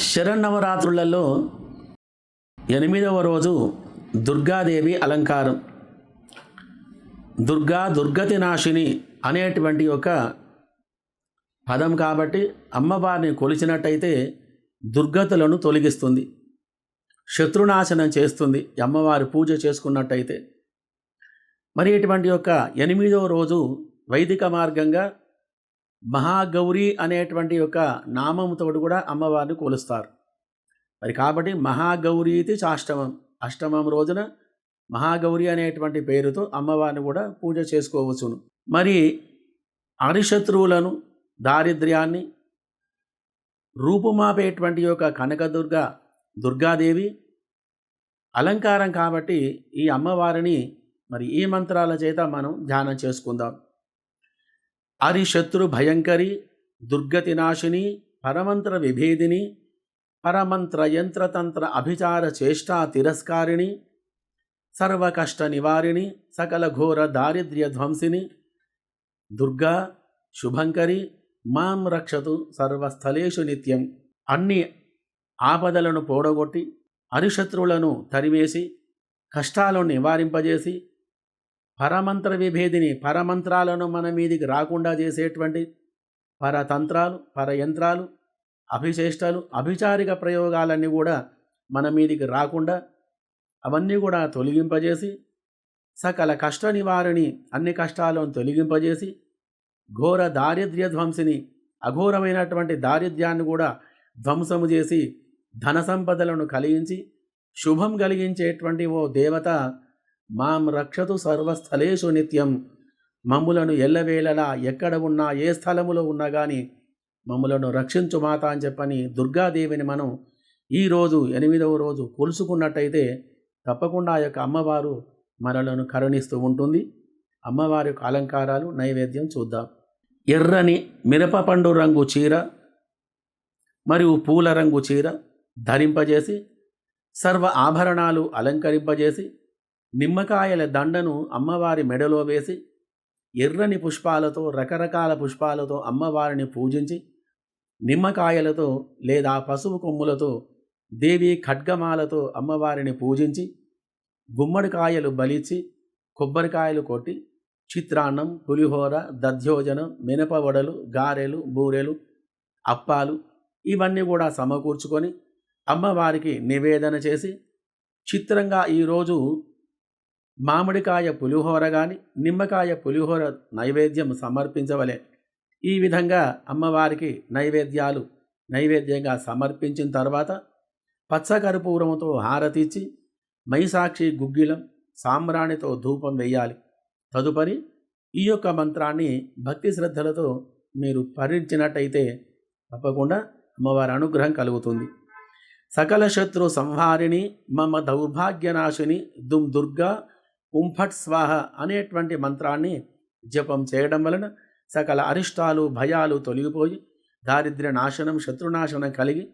శరన్నవరాత్రులలో ఎనిమిదవ రోజు దుర్గాదేవి అలంకారం. దుర్గా దుర్గతి నాశిని అనేటువంటి ఒక పదం కాబట్టి అమ్మవారిని కొలిచినట్టయితే దుర్గతులను తొలగిస్తుంది. శత్రునాశనం చేస్తుంది అమ్మవారి పూజ చేసుకున్నట్టయితే. మరి ఇటువంటి యొక్క ఎనిమిదవ రోజు వైదిక మార్గంగా మహాగౌరి అనేటువంటి యొక్క నామంతో కూడా అమ్మవారిని కొలుస్తారు. మరి కాబట్టి మహాగౌరీతి చాష్టమం. అష్టమం రోజున మహాగౌరి అనేటువంటి పేరుతో అమ్మవారిని కూడా పూజ చేసుకోవచ్చును. మరి అరిశత్రువులను దారిద్ర్యాన్ని రూపుమాపేటువంటి యొక్క కనకదుర్గ దుర్గాదేవి అలంకారం కాబట్టి ఈ అమ్మవారిని మరి ఈ మంత్రాల చేత మనం ధ్యానం చేసుకుందాం. అరిశత్రు భయంకరి దుర్గతి నాశిని పరమంత్ర విభేదిని పరమంత్ర యంత్రతంత్ర అభిచార చేష్టా తిరస్కారిణి సర్వకష్ట నివారిణి సకల ఘోర దారిద్ర్య ధ్వంసిని దుర్గా శుభంకరి మాం రక్షతు సర్వస్థలేషు నిత్యం అన్ని ఆపదలను పోడగొట్టి అరిశత్రువులను తరివేసి కష్టాలను నివారింపజేసి పరమంత్ర విభేదిని పరమంత్రాలను మన మీదికి రాకుండా చేసేటువంటి పరతంత్రాలు పరయంత్రాలు అభిశేష్టాలు అభిచారిక ప్రయోగాలన్నీ కూడా మన మీదికి రాకుండా అవన్నీ కూడా తొలగింపజేసి సకల కష్ట నివారిణి అన్ని కష్టాలను తొలగింపజేసి ఘోర దారిద్ర్య ధ్వంసిని అఘోరమైనటువంటి దారిద్ర్యాన్ని కూడా ధ్వంసము చేసి ధన సంపదలను కలిగించి శుభం కలిగించేటువంటి ఓ దేవత మాం రక్షతు సర్వస్థలేషు నిత్యం. మమ్ములను ఎల్లవేళలా ఎక్కడ ఉన్నా ఏ స్థలములో ఉన్నా కానీ మమ్ములను రక్షించు మాత అని చెప్పని దుర్గాదేవిని మనం ఈరోజు ఎనిమిదవ రోజు కొలుసుకున్నట్టయితే తప్పకుండా ఆ యొక్క అమ్మవారు మనలను కరుణిస్తూ ఉంటుంది. అమ్మవారి యొక్క అలంకారాలు నైవేద్యం చూద్దాం. ఎర్రని మిరపపండు రంగు చీర మరియు పూల రంగు చీర ధరింపజేసి సర్వ ఆభరణాలు అలంకరింపజేసి నిమ్మకాయల దండను అమ్మవారి మెడలో వేసి ఎర్రని పుష్పాలతో రకరకాల పుష్పాలతో అమ్మవారిని పూజించి నిమ్మకాయలతో లేదా పసుపు కొమ్ములతో దేవి ఖడ్గమాలతో అమ్మవారిని పూజించి గుమ్మడికాయలు బలిచి కొబ్బరికాయలు కొట్టి చిత్రాన్నం పులిహోర దధ్యోజనం మినపవడలు గారెలు బూరెలు అప్పాలు ఇవన్నీ కూడా సమకూర్చుకొని అమ్మవారికి నివేదన చేసి చిత్రంగా ఈరోజు మామిడికాయ పులిహోర కానీ నిమ్మకాయ పులిహోర నైవేద్యం సమర్పించవలే. ఈ విధంగా అమ్మవారికి నైవేద్యాలు నైవేద్యంగా సమర్పించిన తర్వాత పచ్చకర్పూరంతో హారతిచ్చి మైసాక్షి గుగ్గిలం సాంబ్రాణితో ధూపం వేయాలి తదుపరి ఈ యొక్క మంత్రాన్ని భక్తి శ్రద్ధలతో మీరు పఠించినట్టయితే తప్పకుండా అమ్మవారి అనుగ్రహం కలుగుతుంది. సకల శత్రు సంహారిణి మమ దౌర్భాగ్యనాశిని దుమ్ దుర్గా కుంఫట్ స్వాహ అనేటువంటి మంత్రాన్ని జపం చేయడం వలన సకల అరిష్టాలు భయాలు తొలగిపోయి దారిద్ర్య నాశనం శత్రునాశనం కలిగి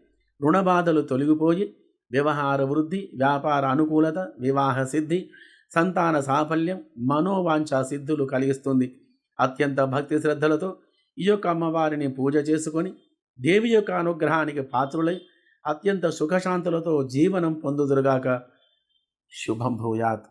రుణబాధలు తొలగిపోయి వ్యవహార వృద్ధి వ్యాపార అనుకూలత వివాహ సిద్ధి సంతాన సాఫల్యం మనోవాంఛ సిద్ధులు కలిగిస్తుంది. అత్యంత భక్తి శ్రద్ధలతో ఈ యొక్క అమ్మవారిని పూజ చేసుకొని దేవి యొక్క అనుగ్రహానికి పాత్రులై అత్యంత సుఖశాంతులతో జీవనం పొందుదురుగాక. శుభం భూయాత్.